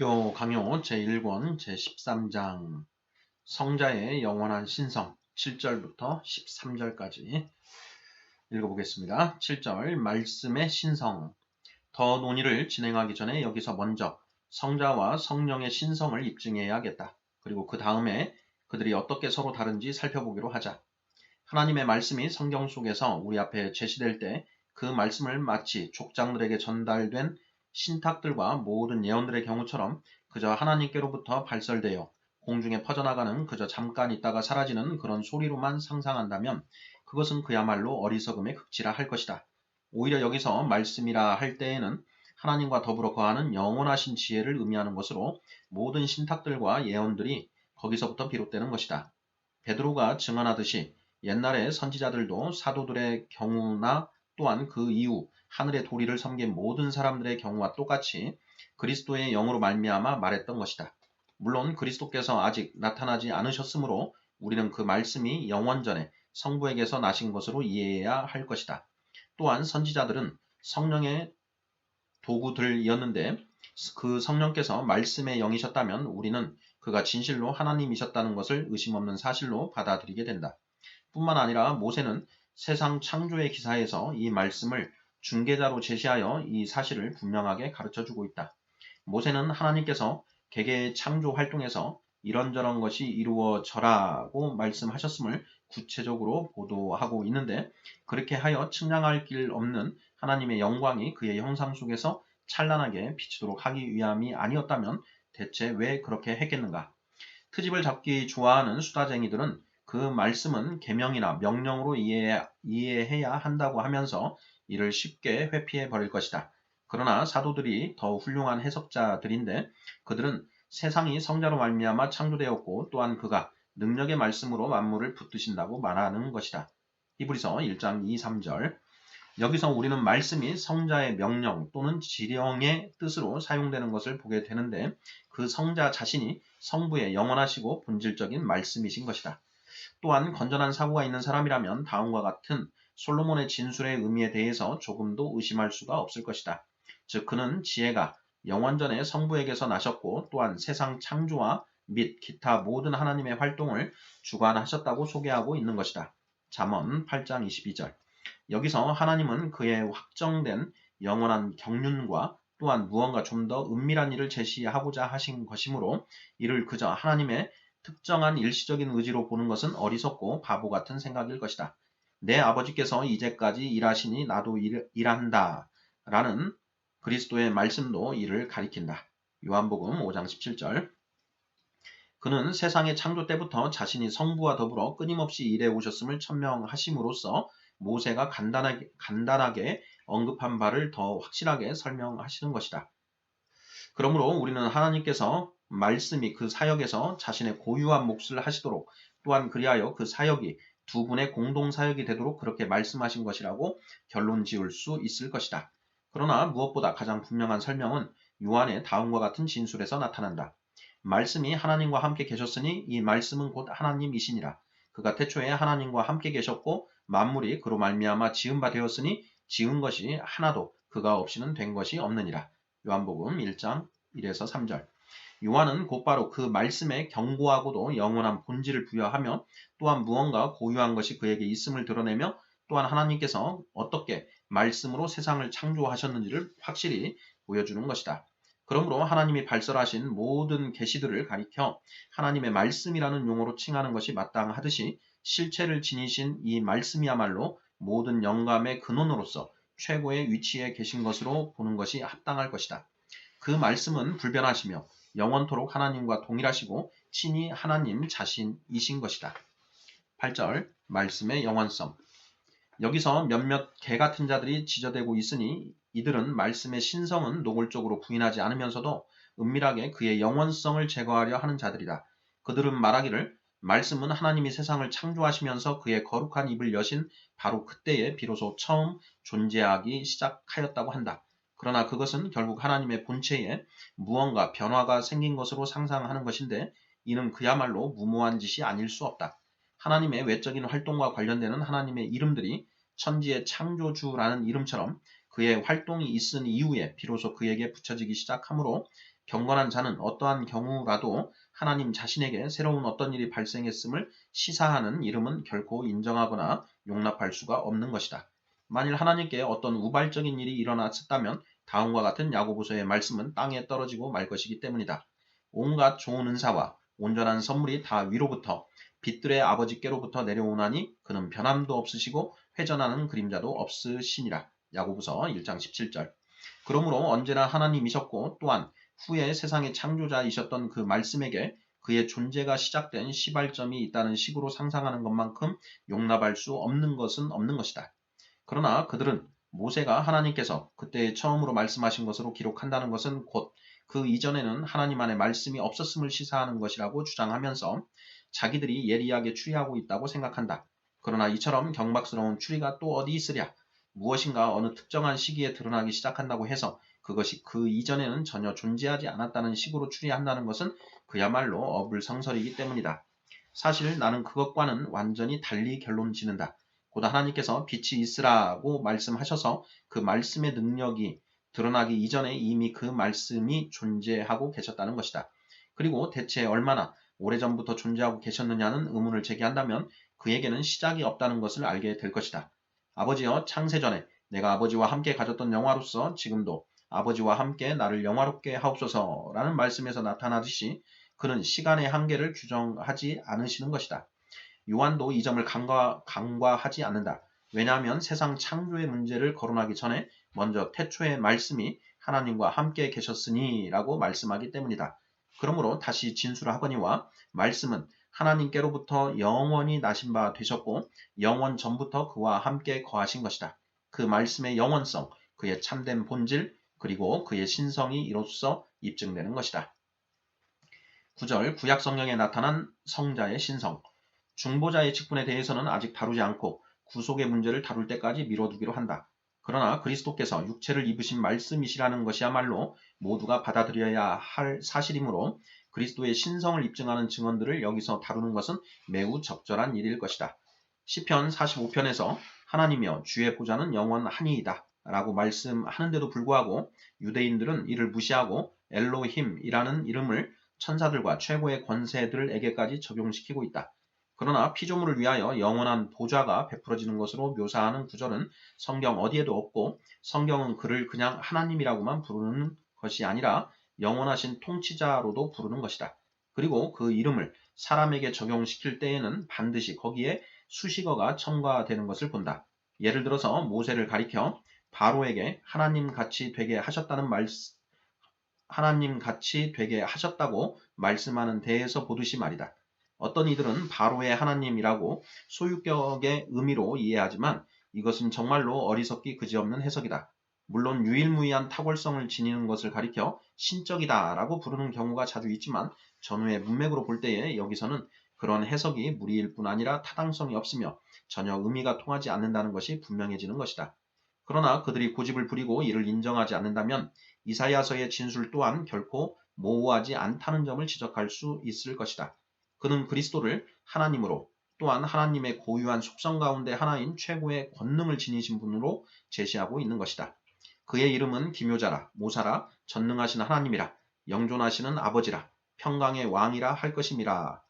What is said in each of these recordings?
학교 강요 제1권 제13장 성자의 영원한 신성 7절부터 13절까지 읽어보겠습니다. 7절 말씀의 신성 더 논의를 진행하기 전에 여기서 먼저 성자와 성령의 신성을 입증해야겠다. 그리고 그 다음에 그들이 어떻게 서로 다른지 살펴보기로 하자. 하나님의 말씀이 성경 속에서 우리 앞에 제시될 때 그 말씀을 마치 족장들에게 전달된 신탁들과 모든 예언들의 경우처럼 그저 하나님께로부터 발설되어 공중에 퍼져나가는 그저 잠깐 있다가 사라지는 그런 소리로만 상상한다면 그것은 그야말로 어리석음의 극치라 할 것이다. 오히려 여기서 말씀이라 할 때에는 하나님과 더불어 거하는 영원하신 지혜를 의미하는 것으로 모든 신탁들과 예언들이 거기서부터 비롯되는 것이다. 베드로가 증언하듯이 옛날의 선지자들도 사도들의 경우나 또한 그 이후 하늘의 도리를 섬긴 모든 사람들의 경우와 똑같이 그리스도의 영으로 말미암아 말했던 것이다. 물론 그리스도께서 아직 나타나지 않으셨으므로 우리는 그 말씀이 영원전에 성부에게서 나신 것으로 이해해야 할 것이다. 또한 선지자들은 성령의 도구들이었는데 그 성령께서 말씀의 영이셨다면 우리는 그가 진실로 하나님이셨다는 것을 의심 없는 사실로 받아들이게 된다. 뿐만 아니라 모세는 세상 창조의 기사에서 이 말씀을 중개자로 제시하여 이 사실을 분명하게 가르쳐 주고 있다. 모세는 하나님께서 개개의 창조 활동에서 이런저런 것이 이루어져라고 말씀하셨음을 구체적으로 보도하고 있는데 그렇게 하여 측량할 길 없는 하나님의 영광이 그의 형상 속에서 찬란하게 비치도록 하기 위함이 아니었다면 대체 왜 그렇게 했겠는가? 트집을 잡기 좋아하는 수다쟁이들은 그 말씀은 계명이나 명령으로 이해, 이해해야 한다고 하면서 이를 쉽게 회피해 버릴 것이다. 그러나 사도들이 더 훌륭한 해석자들인데 그들은 세상이 성자로 말미암아 창조되었고 또한 그가 능력의 말씀으로 만물을 붙드신다고 말하는 것이다. 히브리서 1장 2, 3절 여기서 우리는 말씀이 성자의 명령 또는 지령의 뜻으로 사용되는 것을 보게 되는데 그 성자 자신이 성부의 영원하시고 본질적인 말씀이신 것이다. 또한 건전한 사고가 있는 사람이라면 다음과 같은 솔로몬의 진술의 의미에 대해서 조금도 의심할 수가 없을 것이다. 즉 그는 지혜가 영원전에 성부에게서 나셨고 또한 세상 창조와 및 기타 모든 하나님의 활동을 주관하셨다고 소개하고 있는 것이다. 잠언 8장 22절 여기서 하나님은 그의 확정된 영원한 경륜과 또한 무언가 좀 더 은밀한 일을 제시하고자 하신 것이므로 이를 그저 하나님의 특정한 일시적인 의지로 보는 것은 어리석고 바보 같은 생각일 것이다. 내 아버지께서 이제까지 일하시니 나도 일, 일한다. 라는 그리스도의 말씀도 이를 가리킨다. 요한복음 5장 17절 그는 세상의 창조 때부터 자신이 성부와 더불어 끊임없이 일해 오셨음을 천명하심으로써 모세가 간단하게, 간단하게 언급한 바를 더 확실하게 설명하시는 것이다. 그러므로 우리는 하나님께서 말씀이 그 사역에서 자신의 고유한 몫을 하시도록 또한 그리하여 그 사역이 두 분의 공동 사역이 되도록 그렇게 말씀하신 것이라고 결론 지을 수 있을 것이다. 그러나 무엇보다 가장 분명한 설명은 요한의 다음과 같은 진술에서 나타난다. 말씀이 하나님과 함께 계셨으니 이 말씀은 곧 하나님이시니라. 그가 태초에 하나님과 함께 계셨고 만물이 그로 말미암아 지은 바 되었으니 지은 것이 하나도 그가 없이는 된 것이 없느니라. 요한복음 1장 1에서 3절. 요한은 곧바로 그 말씀에 경고하고도 영원한 본질을 부여하며 또한 무언가 고유한 것이 그에게 있음을 드러내며 또한 하나님께서 어떻게 말씀으로 세상을 창조하셨는지를 확실히 보여주는 것이다. 그러므로 하나님이 발설하신 모든 계시들을 가리켜 하나님의 말씀이라는 용어로 칭하는 것이 마땅하듯이 실체를 지니신 이 말씀이야말로 모든 영감의 근원으로서 최고의 위치에 계신 것으로 보는 것이 합당할 것이다. 그 말씀은 불변하시며 영원토록 하나님과 동일하시고 친히 하나님 자신이신 것이다. 8절 말씀의 영원성 여기서 몇몇 개 같은 자들이 지저대고 있으니 이들은 말씀의 신성은 노골적으로 부인하지 않으면서도 은밀하게 그의 영원성을 제거하려 하는 자들이다. 그들은 말하기를 말씀은 하나님이 세상을 창조하시면서 그의 거룩한 입을 여신 바로 그때에 비로소 처음 존재하기 시작하였다고 한다. 그러나 그것은 결국 하나님의 본체에 무언가 변화가 생긴 것으로 상상하는 것인데 이는 그야말로 무모한 짓이 아닐 수 없다. 하나님의 외적인 활동과 관련되는 하나님의 이름들이 천지의 창조주라는 이름처럼 그의 활동이 있은 이후에 비로소 그에게 붙여지기 시작하므로 경건한 자는 어떠한 경우라도 하나님 자신에게 새로운 어떤 일이 발생했음을 시사하는 이름은 결코 인정하거나 용납할 수가 없는 것이다. 만일 하나님께 어떤 우발적인 일이 일어났었다면 다음과 같은 야고보서의 말씀은 땅에 떨어지고 말 것이기 때문이다. 온갖 좋은 은사와 온전한 선물이 다 위로부터 빛들의 아버지께로부터 내려오나니 그는 변함도 없으시고 회전하는 그림자도 없으시니라. 야고보서 1장 17절. 그러므로 언제나 하나님이셨고 또한 후에 세상의 창조자이셨던 그 말씀에게 그의 존재가 시작된 시발점이 있다는 식으로 상상하는 것만큼 용납할 수 없는 것은 없는 것이다. 그러나 그들은 모세가 하나님께서 그때 처음으로 말씀하신 것으로 기록한다는 것은 곧 그 이전에는 하나님 안에 말씀이 없었음을 시사하는 것이라고 주장하면서 자기들이 예리하게 추리하고 있다고 생각한다. 그러나 이처럼 경박스러운 추리가 또 어디 있으랴? 무엇인가 어느 특정한 시기에 드러나기 시작한다고 해서 그것이 그 이전에는 전혀 존재하지 않았다는 식으로 추리한다는 것은 그야말로 어불성설이기 때문이다. 사실 나는 그것과는 완전히 달리 결론 지는다. 곧 하나님께서 빛이 있으라고 말씀하셔서 그 말씀의 능력이 드러나기 이전에 이미 그 말씀이 존재하고 계셨다는 것이다. 그리고 대체 얼마나 오래전부터 존재하고 계셨느냐는 의문을 제기한다면 그에게는 시작이 없다는 것을 알게 될 것이다. 아버지여 창세전에 내가 아버지와 함께 가졌던 영화로서 지금도 아버지와 함께 나를 영화롭게 하옵소서라는 말씀에서 나타나듯이 그는 시간의 한계를 규정하지 않으시는 것이다. 요한도 이 점을 간과, 간과 하지 않는다. 왜냐하면 세상 창조의 문제를 거론하기 전에 먼저 태초의 말씀이 하나님과 함께 계셨으니 라고 말씀하기 때문이다. 그러므로 다시 진술하거니와 말씀은 하나님께로부터 영원히 나신 바 되셨고 영원 전부터 그와 함께 거하신 것이다. 그 말씀의 영원성, 그의 참된 본질, 그리고 그의 신성이 이로써 입증되는 것이다. 9절 구약 성경에 나타난 성자의 신성 중보자의 직분에 대해서는 아직 다루지 않고 구속의 문제를 다룰 때까지 미뤄두기로 한다. 그러나 그리스도께서 육체를 입으신 말씀이시라는 것이야말로 모두가 받아들여야 할 사실이므로 그리스도의 신성을 입증하는 증언들을 여기서 다루는 것은 매우 적절한 일일 것이다. 시편 45편에서 하나님이여 주의 보좌는 영원하니이다 라고 말씀하는데도 불구하고 유대인들은 이를 무시하고 엘로힘이라는 이름을 천사들과 최고의 권세들에게까지 적용시키고 있다. 그러나 피조물을 위하여 영원한 보좌가 베풀어지는 것으로 묘사하는 구절은 성경 어디에도 없고 성경은 그를 그냥 하나님이라고만 부르는 것이 아니라 영원하신 통치자로도 부르는 것이다. 그리고 그 이름을 사람에게 적용시킬 때에는 반드시 거기에 수식어가 첨가되는 것을 본다. 예를 들어서 모세를 가리켜 바로에게 하나님 같이 되게 하셨다는 말 하나님 같이 되게 하셨다고 말씀하는 데에서 보듯이 말이다. 어떤 이들은 바로의 하나님이라고 소유격의 의미로 이해하지만 이것은 정말로 어리석기 그지없는 해석이다. 물론 유일무이한 탁월성을 지니는 것을 가리켜 신적이다 라고 부르는 경우가 자주 있지만 전후의 문맥으로 볼 때에 여기서는 그런 해석이 무리일 뿐 아니라 타당성이 없으며 전혀 의미가 통하지 않는다는 것이 분명해지는 것이다. 그러나 그들이 고집을 부리고 이를 인정하지 않는다면 이사야서의 진술 또한 결코 모호하지 않다는 점을 지적할 수 있을 것이다. 그는 그리스도를 하나님으로 또한 하나님의 고유한 속성 가운데 하나인 최고의 권능을 지니신 분으로 제시하고 있는 것이다. 그의 이름은 기묘자라, 모사라, 전능하신 하나님이라, 영존하시는 아버지라, 평강의 왕이라 할 것임이라.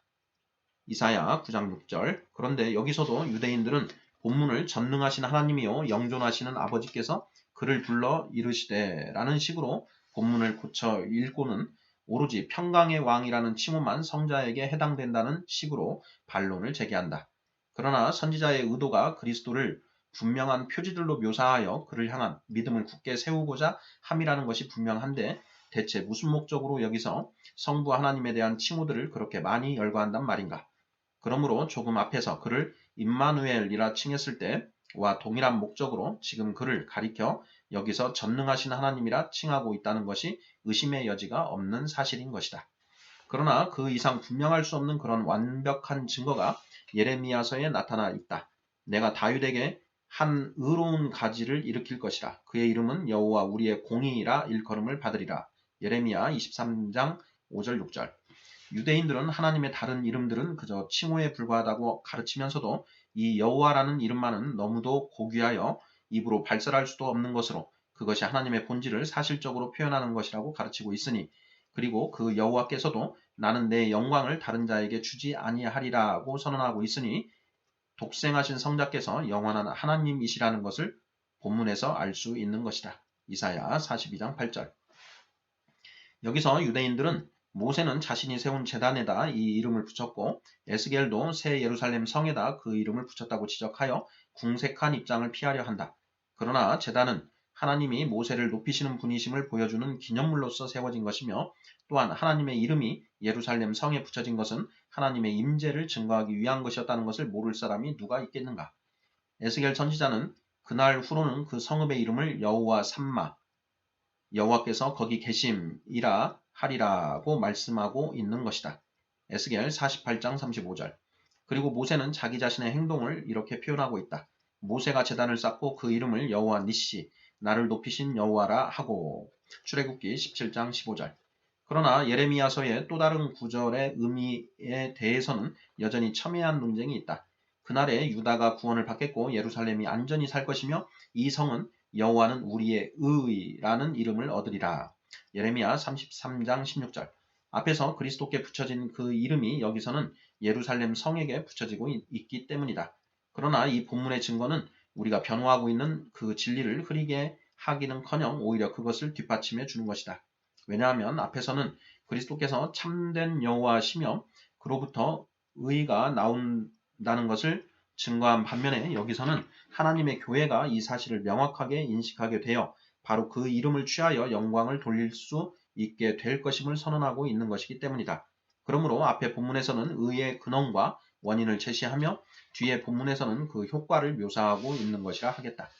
이사야 9장 6절. 그런데 여기서도 유대인들은 본문을 전능하신 하나님이요 영존하시는 아버지께서 그를 불러 이르시되 라는 식으로 본문을 고쳐 읽고는 오로지 평강의 왕이라는 칭호만 성자에게 해당된다는 식으로 반론을 제기한다. 그러나 선지자의 의도가 그리스도를 분명한 표지들로 묘사하여 그를 향한 믿음을 굳게 세우고자 함이라는 것이 분명한데 대체 무슨 목적으로 여기서 성부 하나님에 대한 칭호들을 그렇게 많이 열거한단 말인가? 그러므로 조금 앞에서 그를 임마누엘이라 칭했을 때 와 동일한 목적으로 지금 그를 가리켜 여기서 전능하신 하나님이라 칭하고 있다는 것이 의심의 여지가 없는 사실인 것이다. 그러나 그 이상 분명할 수 없는 그런 완벽한 증거가 예레미야서에 나타나 있다. 내가 다윗에게 한 의로운 가지를 일으킬 것이라. 그의 이름은 여호와 우리의 공의라 일컬음을 받으리라. 예레미야 23장 5절 6절. 유대인들은 하나님의 다른 이름들은 그저 칭호에 불과하다고 가르치면서도 이 여호와라는 이름만은 너무도 고귀하여 입으로 발설할 수도 없는 것으로 그것이 하나님의 본질을 사실적으로 표현하는 것이라고 가르치고 있으니 그리고 그 여호와께서도 나는 내 영광을 다른 자에게 주지 아니하리라고 선언하고 있으니 독생하신 성자께서 영원한 하나님이시라는 것을 본문에서 알 수 있는 것이다. 이사야 42장 8절. 여기서 유대인들은 모세는 자신이 세운 재단에다 이 이름을 붙였고 에스겔도 새 예루살렘 성에다 그 이름을 붙였다고 지적하여 궁색한 입장을 피하려 한다. 그러나 재단은 하나님이 모세를 높이시는 분이심을 보여주는 기념물로서 세워진 것이며 또한 하나님의 이름이 예루살렘 성에 붙여진 것은 하나님의 임재를 증거하기 위한 것이었다는 것을 모를 사람이 누가 있겠는가. 에스겔 선지자는 그날 후로는 그 성읍의 이름을 여호와 삼마 여호와께서 거기 계심이라 하리라고 말씀하고 있는 것이다. 에스겔 48장 35절. 그리고 모세는 자기 자신의 행동을 이렇게 표현하고 있다. 모세가 재단을 쌓고 그 이름을 여호와 니시 나를 높이신 여호와라 하고 출애굽기 17장 15절. 그러나 예레미야서의 또 다른 구절의 의미에 대해서는 여전히 첨예한 논쟁이 있다. 그날에 유다가 구원을 받겠고 예루살렘이 안전히 살 것이며 이 성은 여호와는 우리의 의라는 이름을 얻으리라. 예레미야 33장 16절. 앞에서 그리스도께 붙여진 그 이름이 여기서는 예루살렘 성에게 붙여지고 있기 때문이다. 그러나 이 본문의 증거는 우리가 변호하고 있는 그 진리를 흐리게 하기는커녕 오히려 그것을 뒷받침해 주는 것이다. 왜냐하면 앞에서는 그리스도께서 참된 여호와시며 그로부터 의가 나온다는 것을 증거한 반면에 여기서는 하나님의 교회가 이 사실을 명확하게 인식하게 되어 바로 그 이름을 취하여 영광을 돌릴 수 있게 될 것임을 선언하고 있는 것이기 때문이다. 그러므로 앞에 본문에서는 의의 근원과 원인을 제시하며 뒤에 본문에서는 그 효과를 묘사하고 있는 것이라 하겠다.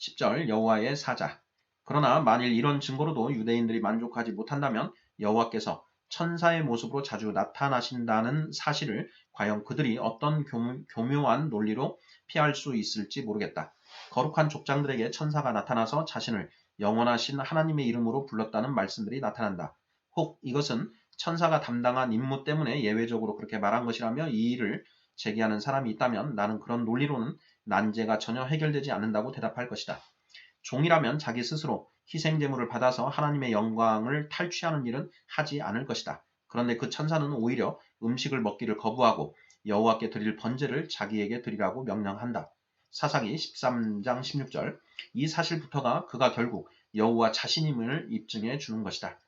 10절 여호와의 사자 그러나 만일 이런 증거로도 유대인들이 만족하지 못한다면 여호와께서 천사의 모습으로 자주 나타나신다는 사실을 과연 그들이 어떤 교묘한 논리로 피할 수 있을지 모르겠다. 거룩한 족장들에게 천사가 나타나서 자신을 영원하신 하나님의 이름으로 불렀다는 말씀들이 나타난다. 혹 이것은 천사가 담당한 임무 때문에 예외적으로 그렇게 말한 것이라며 이 일을 제기하는 사람이 있다면 나는 그런 논리로는 난제가 전혀 해결되지 않는다고 대답할 것이다. 종이라면 자기 스스로 희생제물을 받아서 하나님의 영광을 탈취하는 일은 하지 않을 것이다. 그런데 그 천사는 오히려 음식을 먹기를 거부하고 여호와께 드릴 번제를 자기에게 드리라고 명령한다. 사사기 13장 16절 이 사실부터가 그가 결국 여호와 자신임을 입증해 주는 것이다.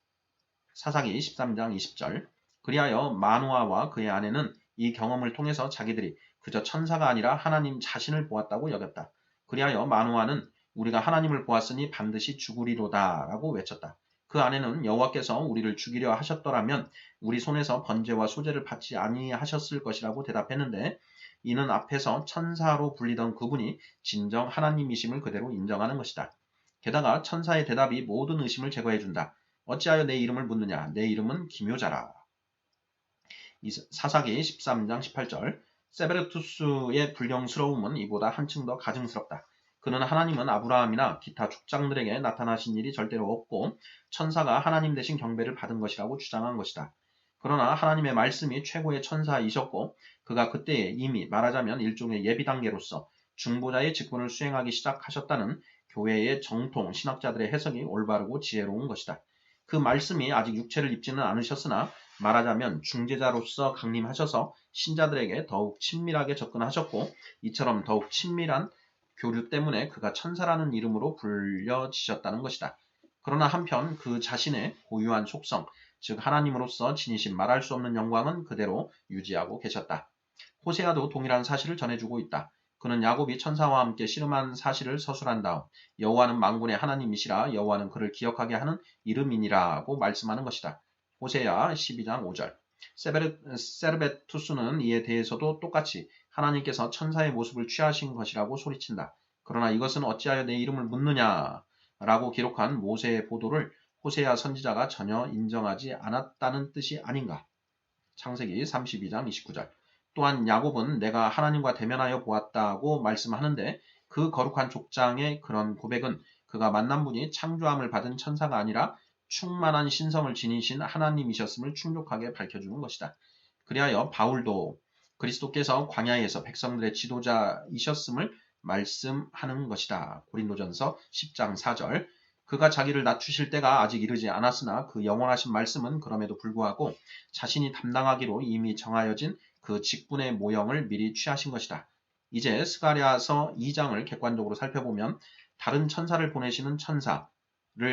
사사기 13장 20절 그리하여 마누아와 그의 아내는 이 경험을 통해서 자기들이 그저 천사가 아니라 하나님 자신을 보았다고 여겼다. 그리하여 마누아는 우리가 하나님을 보았으니 반드시 죽으리로다 라고 외쳤다. 그 아내는 여호와께서 우리를 죽이려 하셨더라면 우리 손에서 번제와 소제를 받지 아니하셨을 것이라고 대답했는데 이는 앞에서 천사로 불리던 그분이 진정 하나님이심을 그대로 인정하는 것이다. 게다가 천사의 대답이 모든 의심을 제거해준다. 어찌하여 내 이름을 묻느냐? 내 이름은 기묘자라. 사사기 13장 18절 세베르투스의 불경스러움은 이보다 한층 더 가증스럽다. 그는 하나님은 아브라함이나 기타 족장들에게 나타나신 일이 절대로 없고 천사가 하나님 대신 경배를 받은 것이라고 주장한 것이다. 그러나 하나님의 말씀이 최고의 천사이셨고 그가 그때에 이미 말하자면 일종의 예비 단계로서 중보자의 직분을 수행하기 시작하셨다는 교회의 정통 신학자들의 해석이 올바르고 지혜로운 것이다. 그 말씀이 아직 육체를 입지는 않으셨으나 말하자면 중재자로서 강림하셔서 신자들에게 더욱 친밀하게 접근하셨고 이처럼 더욱 친밀한 교류 때문에 그가 천사라는 이름으로 불려지셨다는 것이다. 그러나 한편 그 자신의 고유한 속성, 즉 하나님으로서 지니신 말할 수 없는 영광은 그대로 유지하고 계셨다. 호세아도 동일한 사실을 전해주고 있다. 그는 야곱이 천사와 함께 씨름한 사실을 서술한 다음 여호와는 망군의 하나님이시라 여호와는 그를 기억하게 하는 이름이니라고 말씀하는 것이다. 호세아 12장 5절 세베르, 세르베투스는 이에 대해서도 똑같이 하나님께서 천사의 모습을 취하신 것이라고 소리친다. 그러나 이것은 어찌하여 내 이름을 묻느냐 라고 기록한 모세의 보도를 호세아 선지자가 전혀 인정하지 않았다는 뜻이 아닌가. 창세기 32장 29절. 또한 야곱은 내가 하나님과 대면하여 보았다고 말씀하는데 그 거룩한 족장의 그런 고백은 그가 만난 분이 창조함을 받은 천사가 아니라 충만한 신성을 지니신 하나님이셨음을 충족하게 밝혀주는 것이다. 그리하여 바울도 그리스도께서 광야에서 백성들의 지도자이셨음을 말씀하는 것이다. 고린도전서 10장 4절 그가 자기를 낮추실 때가 아직 이르지 않았으나 그 영원하신 말씀은 그럼에도 불구하고 자신이 담당하기로 이미 정하여진 그 직분의 모형을 미리 취하신 것이다. 이제 스가랴서 2장을 객관적으로 살펴보면 다른 천사를 보내시는 천사를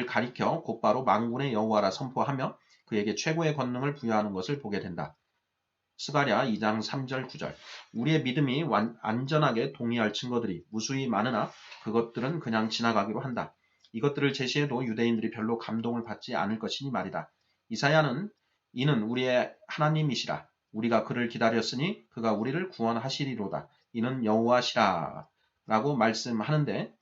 가리켜 곧바로 망군의 여호와라 선포하며 그에게 최고의 권능을 부여하는 것을 보게 된다. 스가랴 2장 3절 9절 우리의 믿음이 완, 안전하게 동의할 증거들이 무수히 많으나 그것들은 그냥 지나가기로 한다. 이것들을 제시해도 유대인들이 별로 감동을 받지 않을 것이니 말이다. 이사야는 이는 우리의 하나님이시라. 우리가 그를 기다렸으니 그가 우리를 구원하시리로다. 이는 여호와시라. 라고 말씀하는데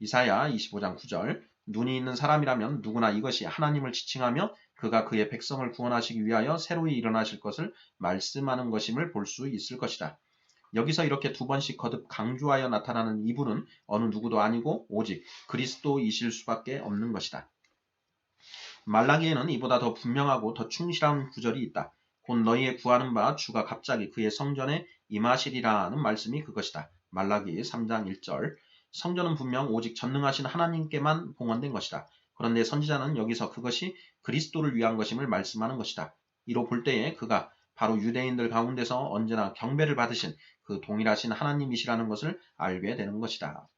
이사야 25장 9절 눈이 있는 사람이라면 누구나 이것이 하나님을 지칭하며 그가 그의 백성을 구원하시기 위하여 새로이 일어나실 것을 말씀하는 것임을 볼 수 있을 것이다. 여기서 이렇게 두 번씩 거듭 강조하여 나타나는 이분은 어느 누구도 아니고 오직 그리스도이실 수밖에 없는 것이다. 말라기에는 이보다 더 분명하고 더 충실한 구절이 있다. 곧 너희의 구하는 바 주가 갑자기 그의 성전에 임하시리라는 말씀이 그것이다. 말라기 3장 1절 성전은 분명 오직 전능하신 하나님께만 봉헌된 것이다. 그런데 선지자는 여기서 그것이 그리스도를 위한 것임을 말씀하는 것이다. 이로 볼 때에 그가 바로 유대인들 가운데서 언제나 경배를 받으신 그 동일하신 하나님이시라는 것을 알게 되는 것이다.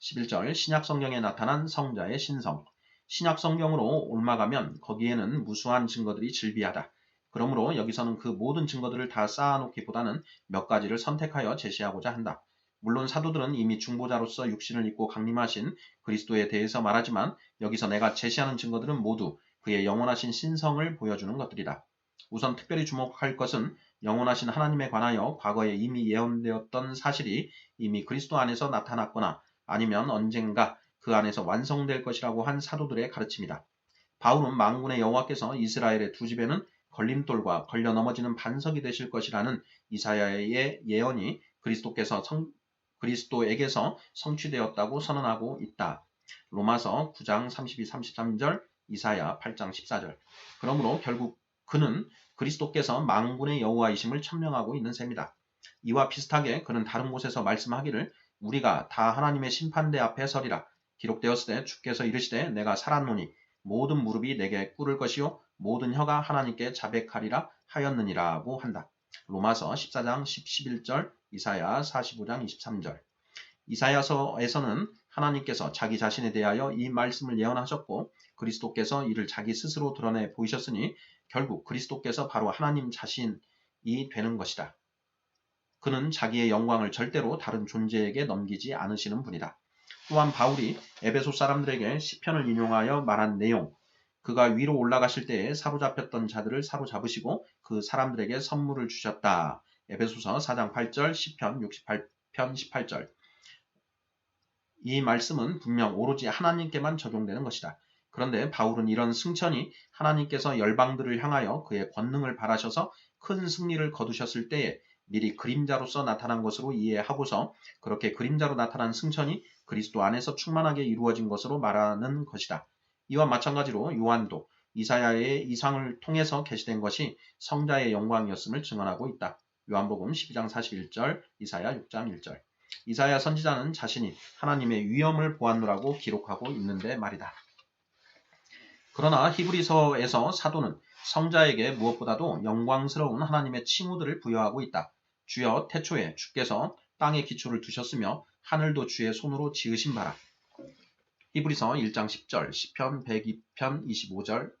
11절 신약 성경에 나타난 성자의 신성 신약 성경으로 옮아가면 거기에는 무수한 증거들이 즐비하다. 그러므로 여기서는 그 모든 증거들을 다 쌓아놓기보다는 몇 가지를 선택하여 제시하고자 한다. 물론 사도들은 이미 중보자로서 육신을 입고 강림하신 그리스도에 대해서 말하지만 여기서 내가 제시하는 증거들은 모두 그의 영원하신 신성을 보여주는 것들이다. 우선 특별히 주목할 것은 영원하신 하나님에 관하여 과거에 이미 예언되었던 사실이 이미 그리스도 안에서 나타났거나 아니면 언젠가 그 안에서 완성될 것이라고 한 사도들의 가르침이다. 바울은 망군의 여호와께서 이스라엘의 두 집에는 걸림돌과 걸려 넘어지는 반석이 되실 것이라는 이사야의 예언이 그리스도께서 성, 그리스도에게서 성취되었다고 선언하고 있다. 로마서 9장 32, 33절, 이사야 8장 14절. 그러므로 결국 그는 그리스도께서 망군의 여호와이심을 천명하고 있는 셈이다. 이와 비슷하게 그는 다른 곳에서 말씀하기를 우리가 다 하나님의 심판대 앞에 서리라. 기록되었을 때 주께서 이르시되 내가 살았노니 모든 무릎이 내게 꿇을 것이요 모든 혀가 하나님께 자백하리라 하였느니라고 한다. 로마서 14장 10, 11절, 이사야 45장 23절. 이사야서에서는 하나님께서 자기 자신에 대하여 이 말씀을 예언하셨고 그리스도께서 이를 자기 스스로 드러내 보이셨으니 결국 그리스도께서 바로 하나님 자신이 되는 것이다. 그는 자기의 영광을 절대로 다른 존재에게 넘기지 않으시는 분이다. 또한 바울이 에베소 사람들에게 시편을 인용하여 말한 내용, 그가 위로 올라가실 때에 사로잡혔던 자들을 사로잡으시고 그 사람들에게 선물을 주셨다. 에베소서 4장 8절, 10편 68편 18절. 이 말씀은 분명 오로지 하나님께만 적용되는 것이다. 그런데 바울은 이런 승천이 하나님께서 열방들을 향하여 그의 권능을 바라셔서 큰 승리를 거두셨을 때에 미리 그림자로서 나타난 것으로 이해하고서 그렇게 그림자로 나타난 승천이 그리스도 안에서 충만하게 이루어진 것으로 말하는 것이다. 이와 마찬가지로 요한도 이사야의 이상을 통해서 게시된 것이 성자의 영광이었음을 증언하고 있다. 요한복음 12장 41절, 이사야 6장 1절. 이사야 선지자는 자신이 하나님의 위엄을 보았노라고 기록하고 있는데 말이다. 그러나 히브리서에서 사도는 성자에게 무엇보다도 영광스러운 하나님의 칭호들을 부여하고 있다. 주여 태초에 주께서 땅에 기초를 두셨으며 하늘도 주의 손으로 지으신 바라. 히브리서 1장 10절, 10편 102편 25절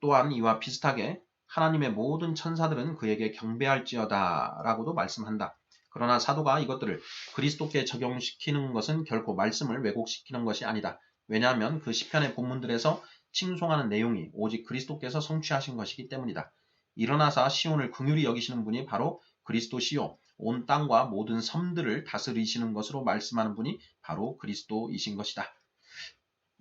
또한 이와 비슷하게 하나님의 모든 천사들은 그에게 경배할지어다 라고도 말씀한다. 그러나 사도가 이것들을 그리스도께 적용시키는 것은 결코 말씀을 왜곡시키는 것이 아니다. 왜냐하면 그 시편의 본문들에서 칭송하는 내용이 오직 그리스도께서 성취하신 것이기 때문이다. 일어나사 시온을 긍휼히 여기시는 분이 바로 그리스도시요 온 땅과 모든 섬들을 다스리시는 것으로 말씀하는 분이 바로 그리스도이신 것이다.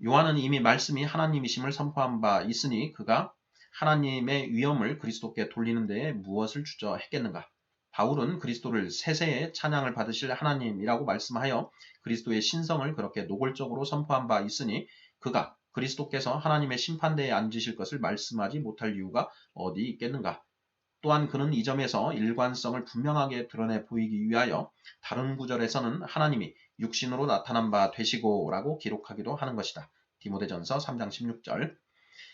요한은 이미 말씀이 하나님이심을 선포한 바 있으니 그가 하나님의 위엄을 그리스도께 돌리는 데에 무엇을 주저했겠는가? 바울은 그리스도를 세세의 찬양을 받으실 하나님이라고 말씀하여 그리스도의 신성을 그렇게 노골적으로 선포한 바 있으니 그가 그리스도께서 하나님의 심판대에 앉으실 것을 말씀하지 못할 이유가 어디 있겠는가? 또한 그는 이 점에서 일관성을 분명하게 드러내 보이기 위하여 다른 구절에서는 하나님이 육신으로 나타난 바 되시고 라고 기록하기도 하는 것이다. 디모데전서 3장 16절.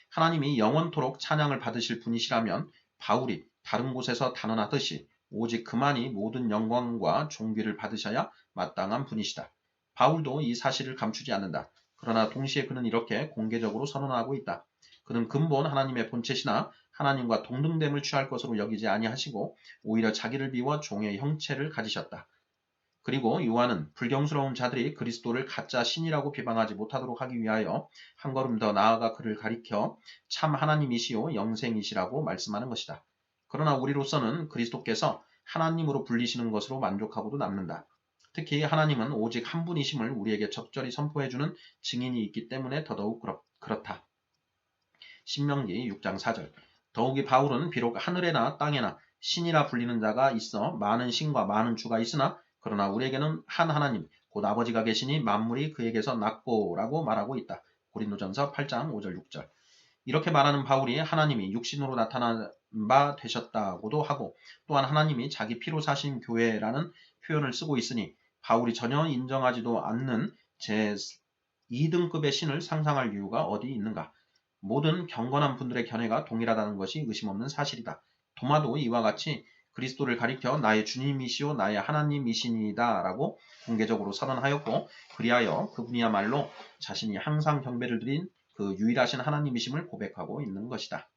하나님이 영원토록 찬양을 받으실 분이시라면 바울이 다른 곳에서 단언하듯이 오직 그만이 모든 영광과 존귀를 받으셔야 마땅한 분이시다. 바울도 이 사실을 감추지 않는다. 그러나 동시에 그는 이렇게 공개적으로 선언하고 있다. 그는 근본 하나님의 본체시나 하나님과 동등됨을 취할 것으로 여기지 아니하시고 오히려 자기를 비워 종의 형체를 가지셨다. 그리고 요한은 불경스러운 자들이 그리스도를 가짜 신이라고 비방하지 못하도록 하기 위하여 한 걸음 더 나아가 그를 가리켜 참 하나님이시요 영생이시라고 말씀하는 것이다. 그러나 우리로서는 그리스도께서 하나님으로 불리시는 것으로 만족하고도 남는다. 특히 하나님은 오직 한 분이심을 우리에게 적절히 선포해주는 증인이 있기 때문에 더더욱 그렇 다. 신명기 6장 4절 더욱이 바울은 비록 하늘에나 땅에나 신이라 불리는 자가 있어 많은 신과 많은 주가 있으나 그러나 우리에게는 한 하나님 곧 아버지가 계시니 만물이 그에게서 났고라고 말하고 있다. 고린도전서 8장 5절 6절 이렇게 말하는 바울이 하나님이 육신으로 나타난 바 되셨다고도 하고 또한 하나님이 자기 피로 사신 교회라는 표현을 쓰고 있으니 바울이 전혀 인정하지도 않는 제 2등급의 신을 상상할 이유가 어디 있는가? 모든 경건한 분들의 견해가 동일하다는 것이 의심 없는 사실이다. 도마도 이와 같이 그리스도를 가리켜 나의 주님이시오 나의 하나님이시니다 라고 공개적으로 선언하였고 그리하여 그분이야말로 자신이 항상 경배를 드린 그 유일하신 하나님이심을 고백하고 있는 것이다.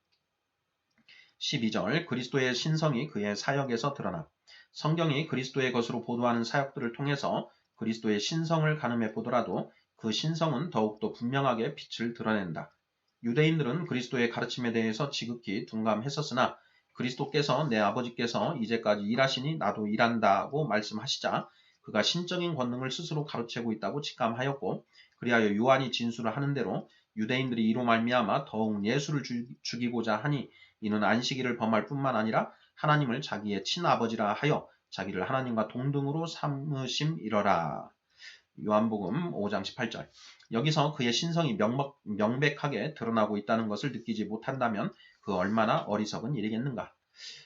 12절 그리스도의 신성이 그의 사역에서 드러나 성경이 그리스도의 것으로 보도하는 사역들을 통해서 그리스도의 신성을 가늠해 보더라도 그 신성은 더욱더 분명하게 빛을 드러낸다. 유대인들은 그리스도의 가르침에 대해서 지극히 둔감했었으나 그리스도께서 내 아버지께서 이제까지 일하시니 나도 일한다고 말씀하시자 그가 신적인 권능을 스스로 가르치고 있다고 직감하였고 그리하여 요한이 진술을 하는 대로 유대인들이 이로 말미암아 더욱 예수를 죽이고자 하니 이는 안식일을 범할 뿐만 아니라 하나님을 자기의 친아버지라 하여 자기를 하나님과 동등으로 삼으심이러라. 요한복음 5장 18절. 여기서 그의 신성이 명백, 명백하게 드러나고 있다는 것을 느끼지 못한다면 그 얼마나 어리석은 일이겠는가.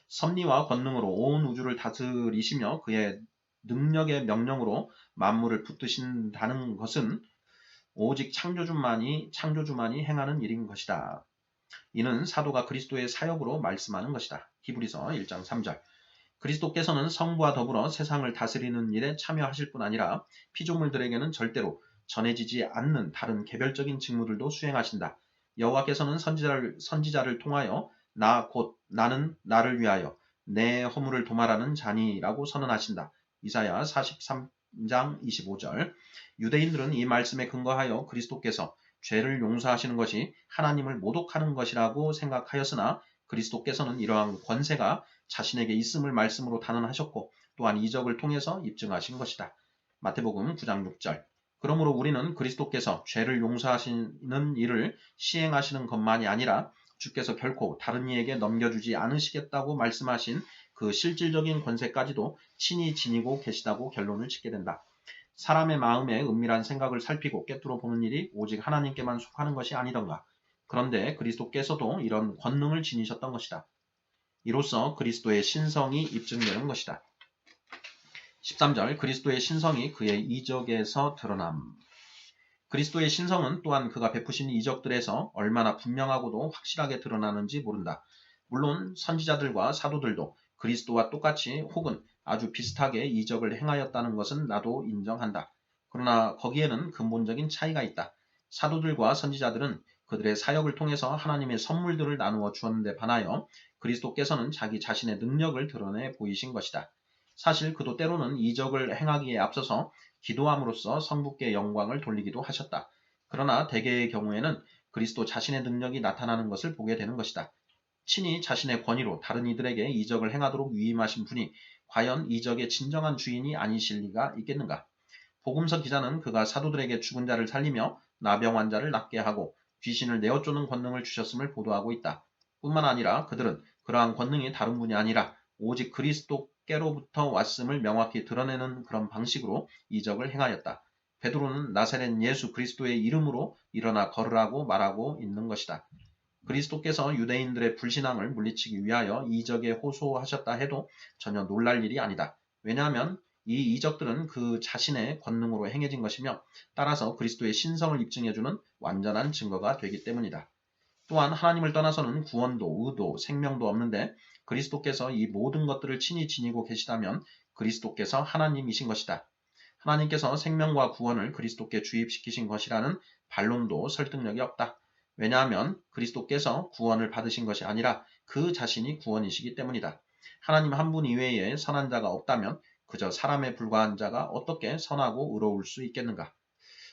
섭리와 권능으로 온 우주를 다스리시며 그의 능력의 명령으로 만물을 붙드신다는 것은 오직 창조주만이 창조주만이 행하는 일인 것이다. 이는 사도가 그리스도의 사역으로 말씀하는 것이다. 히브리서 1장 3절. 그리스도께서는 성부와 더불어 세상을 다스리는 일에 참여하실 뿐 아니라 피조물들에게는 절대로 전해지지 않는 다른 개별적인 직무들도 수행하신다. 여호와께서는 선지자를, 선지자를 통하여 나 곧 나는 나를 위하여 내 허물을 도말하는 자니라고 선언하신다. 이사야 43장 25절. 유대인들은 이 말씀에 근거하여 그리스도께서 죄를 용서하시는 것이 하나님을 모독하는 것이라고 생각하였으나 그리스도께서는 이러한 권세가 자신에게 있음을 말씀으로 단언하셨고 또한 이적을 통해서 입증하신 것이다. 마태복음 9장 6절. 그러므로 우리는 그리스도께서 죄를 용서하시는 일을 시행하시는 것만이 아니라 주께서 결코 다른 이에게 넘겨주지 않으시겠다고 말씀하신 그 실질적인 권세까지도 친히 지니고 계시다고 결론을 짓게 된다. 사람의 마음에 은밀한 생각을 살피고 꿰뚫어 보는 일이 오직 하나님께만 속하는 것이 아니던가. 그런데 그리스도께서도 이런 권능을 지니셨던 것이다. 이로써 그리스도의 신성이 입증되는 것이다. 13절 그리스도의 신성이 그의 이적에서 드러남. 그리스도의 신성은 또한 그가 베푸신 이적들에서 얼마나 분명하고도 확실하게 드러나는지 모른다. 물론 선지자들과 사도들도 그리스도와 똑같이 혹은 아주 비슷하게 이적을 행하였다는 것은 나도 인정한다. 그러나 거기에는 근본적인 차이가 있다. 사도들과 선지자들은 그들의 사역을 통해서 하나님의 선물들을 나누어 주었는데 반하여 그리스도께서는 자기 자신의 능력을 드러내 보이신 것이다. 사실 그도 때로는 이적을 행하기에 앞서서 기도함으로써 성부께 영광을 돌리기도 하셨다. 그러나 대개의 경우에는 그리스도 자신의 능력이 나타나는 것을 보게 되는 것이다. 친히 자신의 권위로 다른 이들에게 이적을 행하도록 위임하신 분이 과연 이적의 진정한 주인이 아니실 리가 있겠는가? 복음서 기자는 그가 사도들에게 죽은 자를 살리며 나병 환자를 낫게 하고 귀신을 내어쫓는 권능을 주셨음을 보도하고 있다. 뿐만 아니라 그들은 그러한 권능이 다른 분이 아니라 오직 그리스도께로부터 왔음을 명확히 드러내는 그런 방식으로 이적을 행하였다. 베드로는 나사렛 예수 그리스도의 이름으로 일어나 걸으라고 말하고 있는 것이다. 그리스도께서 유대인들의 불신앙을 물리치기 위하여 이적에 호소하셨다 해도 전혀 놀랄 일이 아니다. 왜냐하면 이 이적들은 그 자신의 권능으로 행해진 것이며 따라서 그리스도의 신성을 입증해주는 완전한 증거가 되기 때문이다. 또한 하나님을 떠나서는 구원도 의도 생명도 없는데 그리스도께서 이 모든 것들을 친히 지니고 계시다면 그리스도께서 하나님이신 것이다. 하나님께서 생명과 구원을 그리스도께 주입시키신 것이라는 반론도 설득력이 없다. 왜냐하면 그리스도께서 구원을 받으신 것이 아니라 그 자신이 구원이시기 때문이다. 하나님 한 분 이외에 선한 자가 없다면 그저 사람에 불과한 자가 어떻게 선하고 의로울 수 있겠는가?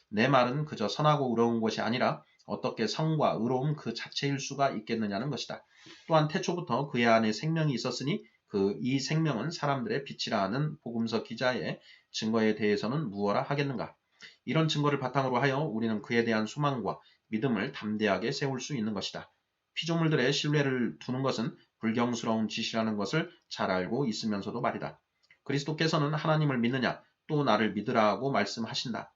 내 말은 그저 선하고 의로운 것이 아니라 어떻게 성과 의로움 그 자체일 수가 있겠느냐는 것이다. 또한 태초부터 그의 안에 생명이 있었으니 그 이 생명은 사람들의 빛이라 하는 복음서 기자의 증거에 대해서는 무엇라 하겠는가? 이런 증거를 바탕으로 하여 우리는 그에 대한 소망과 믿음을 담대하게 세울 수 있는 것이다. 피조물들의 신뢰를 두는 것은 불경스러운 짓이라는 것을 잘 알고 있으면서도 말이다. 그리스도께서는 하나님을 믿느냐 또 나를 믿으라고 말씀하신다.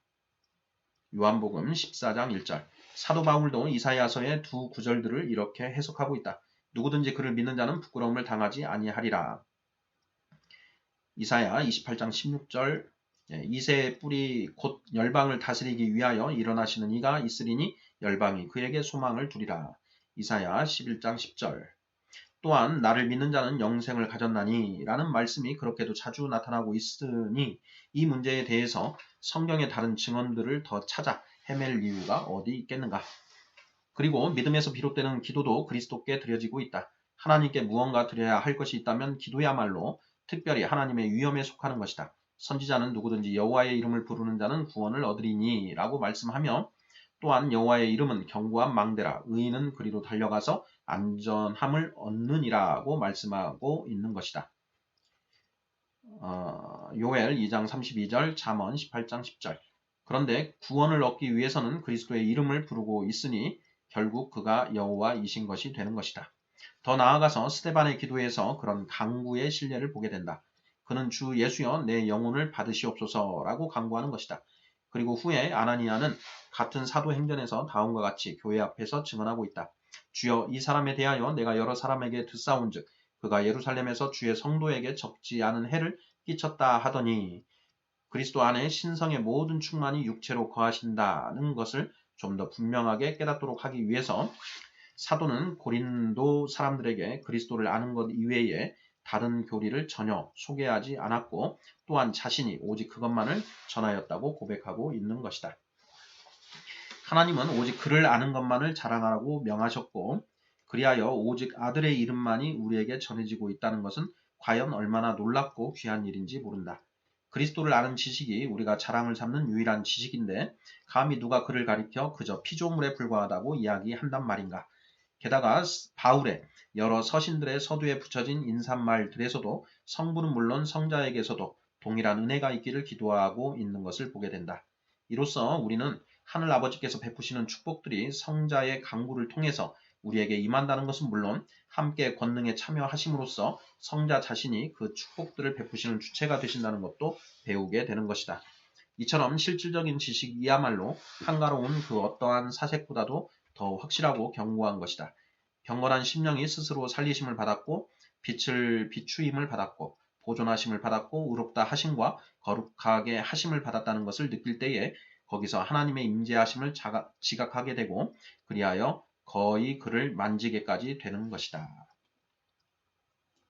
요한복음 14장 1절 사도 바울도 이사야서의 두 구절들을 이렇게 해석하고 있다. 누구든지 그를 믿는 자는 부끄러움을 당하지 아니하리라. 이사야 28장 16절 이새의 뿌리 곧 열방을 다스리기 위하여 일어나시는 이가 있으리니 열방이 그에게 소망을 두리라. 이사야 11장 10절 또한 나를 믿는 자는 영생을 가졌나니 라는 말씀이 그렇게도 자주 나타나고 있으니 이 문제에 대해서 성경의 다른 증언들을 더 찾아 헤맬 이유가 어디 있겠는가. 그리고 믿음에서 비롯되는 기도도 그리스도께 드려지고 있다. 하나님께 무언가 드려야 할 것이 있다면 기도야말로 특별히 하나님의 위엄에 속하는 것이다. 선지자는 누구든지 여호와의 이름을 부르는 자는 구원을 얻으리니 라고 말씀하며 또한 여호와의 이름은 견고한 망대라 의인은 그리로 달려가서 안전함을 얻느니라고 말씀하고 있는 것이다. 어, 요엘 2장 32절, 잠언 18장 10절. 그런데 구원을 얻기 위해서는 그리스도의 이름을 부르고 있으니 결국 그가 여호와이신 것이 되는 것이다. 더 나아가서 스테반의 기도에서 그런 강구의 신뢰를 보게 된다. 그는 주 예수여 내 영혼을 받으시옵소서라고 강구하는 것이다. 그리고 후에 아나니아는 같은 사도 행전에서 다음과 같이 교회 앞에서 증언하고 있다. 주여 이 사람에 대하여 내가 여러 사람에게 듣사온즉 그가 예루살렘에서 주의 성도에게 적지 않은 해를 끼쳤다 하더니 그리스도 안에 신성의 모든 충만이 육체로 거하신다는 것을 좀 더 분명하게 깨닫도록 하기 위해서 사도는 고린도 사람들에게 그리스도를 아는 것 이외에 다른 교리를 전혀 소개하지 않았고 또한 자신이 오직 그것만을 전하였다고 고백하고 있는 것이다. 하나님은 오직 그를 아는 것만을 자랑하라고 명하셨고 그리하여 오직 아들의 이름만이 우리에게 전해지고 있다는 것은 과연 얼마나 놀랍고 귀한 일인지 모른다. 그리스도를 아는 지식이 우리가 자랑을 삼는 유일한 지식인데 감히 누가 그를 가리켜 그저 피조물에 불과하다고 이야기한단 말인가. 게다가 바울의 여러 서신들의 서두에 붙여진 인사말들에서도 성부는 물론 성자에게서도 동일한 은혜가 있기를 기도하고 있는 것을 보게 된다. 이로써 우리는 하늘 아버지께서 베푸시는 축복들이 성자의 강구를 통해서 우리에게 임한다는 것은 물론 함께 권능에 참여하심으로써 성자 자신이 그 축복들을 베푸시는 주체가 되신다는 것도 배우게 되는 것이다. 이처럼 실질적인 지식이야말로 한가로운 그 어떠한 사색보다도 더 확실하고 견고한 것이다. 경건한 심령이 스스로 살리심을 받았고 빛을 비추임을 받았고 보존하심을 받았고 의롭다 하심과 거룩하게 하심을 받았다는 것을 느낄 때에 거기서 하나님의 임재하심을 지각하게 되고 그리하여 거의 그를 만지게까지 되는 것이다.